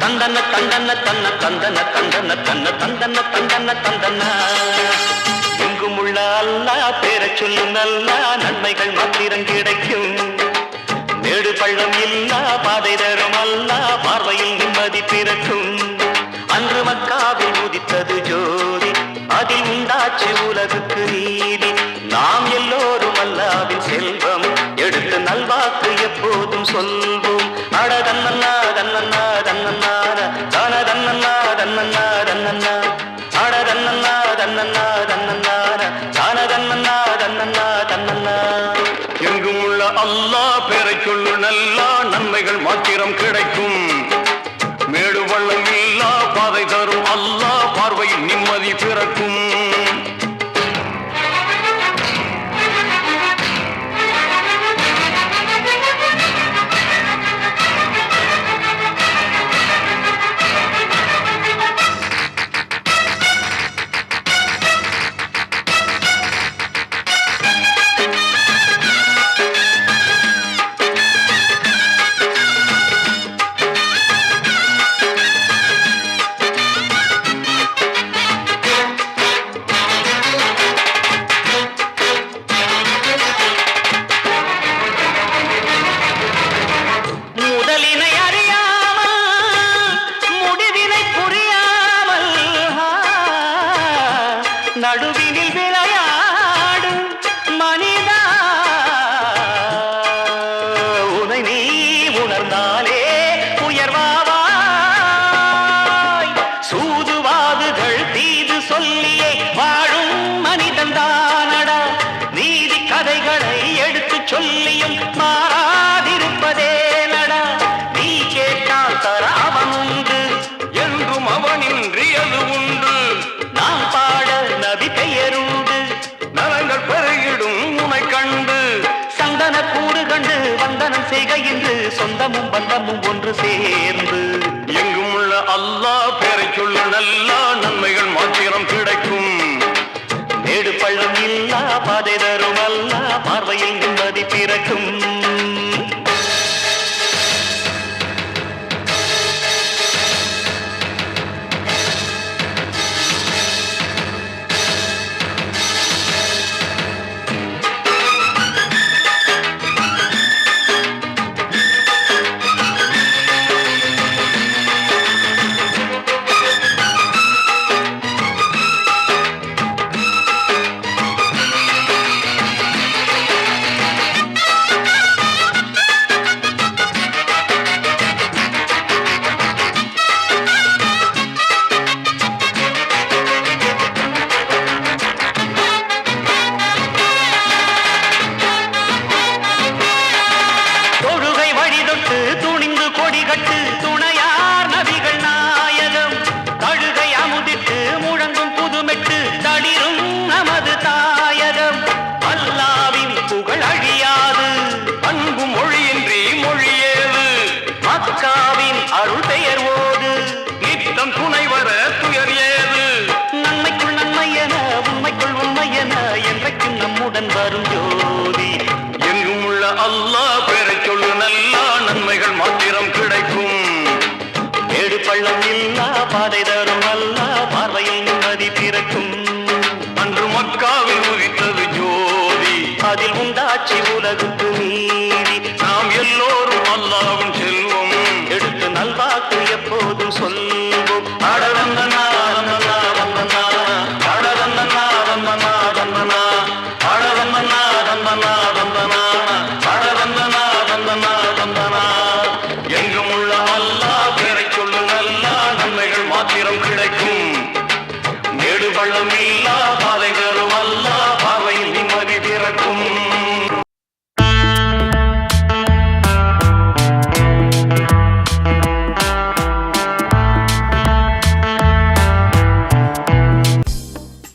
தந்தன தந்தன தன்ன தந்தன தந்தன தன்ன தந்தன தந்தன தந்தன. எங்கும் உள்ள அல்லா பேர சொல்லு நல்லா நன்மைகள் மாத்திரம் கிடைக்கும். மேடு பள்ளம் இல்லா பாதை தரும் அல்லா பார்வையில் நிம்மதி பிறக்கும். அன்று மக்காவில் உதித்தது ஜோதி அதில் உண்டாச்சு உலகுக்கு நீதி. நாம் எல்லோரும் அல்லாவின் செல்வம் எடுத்து நல்வாக்கு எப்போதும் சொல்வோம். அடதன்னா தன்னன்னா தான தன்னன்னா தன்னன்னா. தன்னன்னா அட தன்னன்னா தன்னன்னா. தன்னன்னா தான தன்னன்னா தன்னன்னா. தன்னன்னா எங்கும் உள்ள அல்லா பேரை சொல்லு நல்லா நன்மைகள் மாத்திரம் கிடைக்கும். நடுவினில் விளையாடும் மனிதா. உனை நீ உணர்ந்தாலே உயர்வாவாய். சூதுவாதுகள் தீது சொல்லியே வாழும் மனிதன் தானடா நீதி கதைகளை எடுத்துச் சொல்லியும் மா சொந்தமும் பந்தமும் ஒன்று சேர்ந்து. எங்கும் உள்ள அல்லாஹ் பேரை சொல்லு நல்லா நன்மைகள் மாத்திரம் கிடைக்கும். மேடு பள்ளம் இல்லா பாதை தரும் அல்லா பார்வையில் நிம்மதி பிறக்கும். கொடி துணையார் நபிகள் நாயகம். தழுகை அமுதிட்டு முழங்கும் புதுமெட்டு தளிரும் நமது தாயகம். அல்லாவின் புகழ் அழியாது. அன்பு மொழியின்றி மொழியேது மக்காவின் அருள் பெயர் ஓது. நித்தம் துணை வர துயர் ஏது. நன்மைக்குள் நன்மை என உண்மைக்குள் உண்மை என என்றைக்கும் நம்முடன் வரும் love